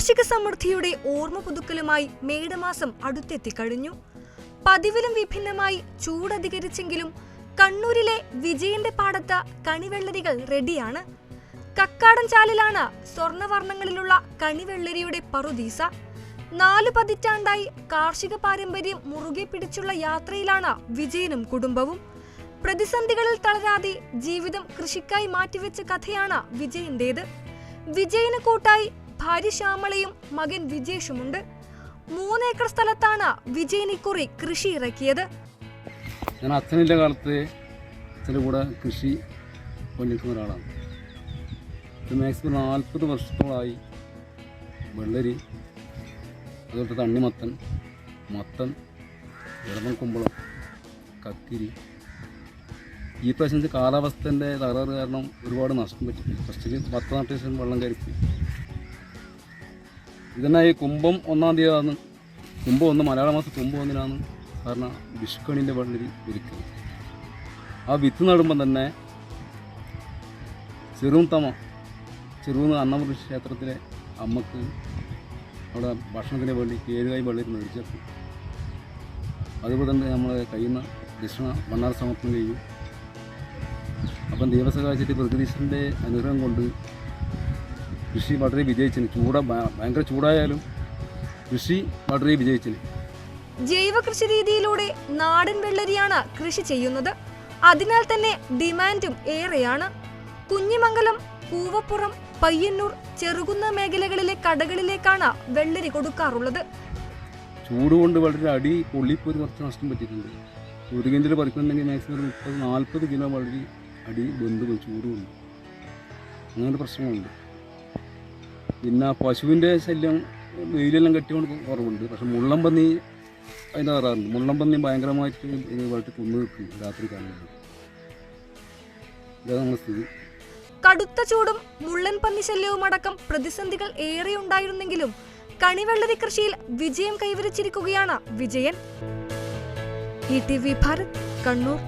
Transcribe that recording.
കാർഷിക സമൃദ്ധിയുടെ ഓർമ്മ പുതുക്കലുമായി മേടമാസം അടുത്തെത്തിക്കഴിഞ്ഞു പതിവിലും വിഭിന്നമായി ചൂടധികരിച്ചെങ്കിലും കണ്ണൂരിലെ വിജയന്റെ പാടത്ത് കണിവെള്ളരികൾ റെഡിയാണ്. കക്കാടൻ ചാലിലാണ് സ്വർണവർണങ്ങളിലുള്ള കണിവെള്ളരിയുടെ പറുദീസ. നാലു പതിറ്റാണ്ടായി കാർഷിക പാരമ്പര്യം മുറുകെ പിടിച്ചുള്ള യാത്രയിലാണ് വിജയനും കുടുംബവും. പ്രതിസന്ധികളിൽ തളരാതെ ജീവിതം കൃഷിക്കായി മാറ്റിവെച്ച കഥയാണ് വിജയന്റേത്. വിജയന് കൂട്ടായി ഭാര്യ ശ്യാമളയും മകൻ വിജേഷുമുണ്ട്. മൂന്നേക്കർ സ്ഥലത്താണ് വിജയൻ ഇക്കുറി കൃഷി ഇറക്കിയത്. ഞാൻ അച്ഛനിന്റെ കാലത്ത് അച്ഛന്റെ കൂടെ കൃഷി കൊണ്ടിരിക്കുന്ന ഒരാളാണ്. ഇത് മാക്സിമം നാൽപ്പത് വർഷത്തോളമായി വെള്ളരി അതുപോലത്തെ തണ്ണിമത്തൻ മത്തൻ ഇളമൻ കുമ്പളം കക്കിരി. ഈ പ്രശ്നത്തിൽ കാലാവസ്ഥന്റെ തകരാറ് കാരണം ഒരുപാട് നഷ്ടം പറ്റി. ഫസ്റ്റിൽ പത്ത് നാട്ടിൽ വെള്ളം കയറിപ്പോയി. ഇതന്നെ ഈ കുംഭം ഒന്നാം തീയതിയാണ്. കുംഭം ഒന്ന് മലയാള മാസം കുംഭം ഒന്നിനാണ് കാരണം വിഷുക്കണിന്റെ വള്ളി ഒരുക്കുന്നത് ആ വിത്ത് നടുമ്പം തന്നെ ചെറുതമ ചെറുന്ന് അന്നമൃഷി ക്ഷേത്രത്തിലെ അമ്മയ്ക്ക് അവിടെ ഭക്ഷണത്തിന് വേണ്ടി ഏഴുകായി വെള്ളരി മേടിച്ചു അതുപോലെ തന്നെ നമ്മൾ കഴിയുന്ന ദക്ഷിണ മണ്ണാർ സമർപ്പണം ചെയ്യും. അപ്പം ദൈവസഹായിച്ചിട്ട് പ്രകൃതിശ്വരന്റെ അനുഗ്രഹം കൊണ്ട് കൃഷി വളരെ വിജയിച്ചിന്. ചൂട ഭയങ്കര ചൂടായാലും കൃഷി വളരെ വിജയിച്ചിന്. ജൈവ കൃഷി രീതിയിലൂടെ നാടൻ വെള്ളരിയാണ് കൃഷി ചെയ്യുന്നത്. അതിനാൽ തന്നെ ഡിമാൻഡും ഏറെയാണ്. കുഞ്ഞിമംഗലം കൂവപ്പുറം പയ്യന്നൂർ ചെറുകുന്ന മേഖലകളിലെ കടകളിലേക്കാണ് വെള്ളരി കൊടുക്കാറുള്ളത്. ചൂട് കൊണ്ട് വളരെ അടി പൊള്ളിപ്പോയി കുറച്ച് നഷ്ടം പറ്റിയിട്ടുണ്ട്. ഒരു കിഞ്ചിൽ പറിക്കുന്നുണ്ടെങ്കിൽ മാക്സിമം മുപ്പത് നാൽപ്പത് കിലോ വളരെ അടി ബന്ധു പോയി ചൂട് കൊണ്ട്. അങ്ങനെ പ്രശ്നങ്ങളുണ്ട് പിന്നെ പശുവിന്റെ ശല്യം വെയിലെല്ലാം കെട്ടിക്കൊണ്ട് കുറവുണ്ട്. പക്ഷെ മുള്ളം പന്നി അതിന്റെ കയറാറുണ്ട് മുള്ളം പന്നി ഭയങ്കരമായിട്ട് വളരെ കുന്നു നിൽക്കും രാത്രി കാലങ്ങളിൽ. ഇതാണ് നമ്മുടെ സ്ഥിതി. കടുത്ത ചൂടും മുള്ളൻ പന്നി ശല്യവും അടക്കം പ്രതിസന്ധികൾ ഏറെ ഉണ്ടായിരുന്നെങ്കിലും കണിവെള്ളരി കൃഷിയിൽ വിജയം കൈവരിച്ചിരിക്കുകയാണ് വിജയൻ. ഭാരത് കണ്ണൂർ.